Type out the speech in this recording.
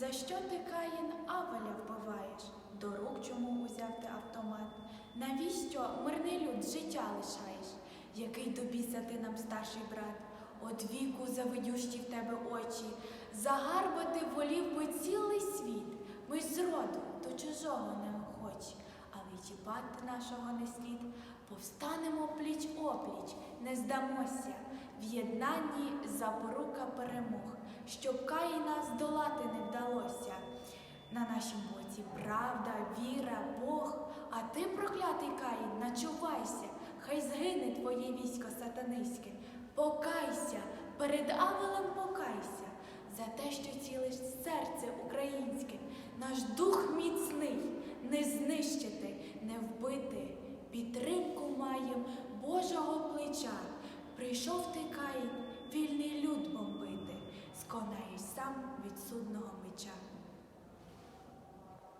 За що ти Каїн Авеля вбиваєш? До рук чому узяв ти автомат? Навіщо мирний люд життя лишаєш? Який до біса ти нам старший брат? От віку завидющі в тебе очі, загарбати волів би цілий світ. Ми ж з роду до чужого не охочі, але чіпати нашого не слід. Повстанемо пліч опліч, не здамося. В єднанні запорука перемог, щоб Каїна здолати не вдалося. На нашім боці правда, віра, Бог, а ти, проклятий Каїн, начувайся, хай згине твоє військо сатаниське. Покайся, перед Авелем покайся, за те, що цілиш серце українське, наш дух міцний, не знищити, не вбити. Підтримку маєм Божого плеча. Прийшов ти Каїн, вільний люд бомбити, сконаєш сам від судного меча.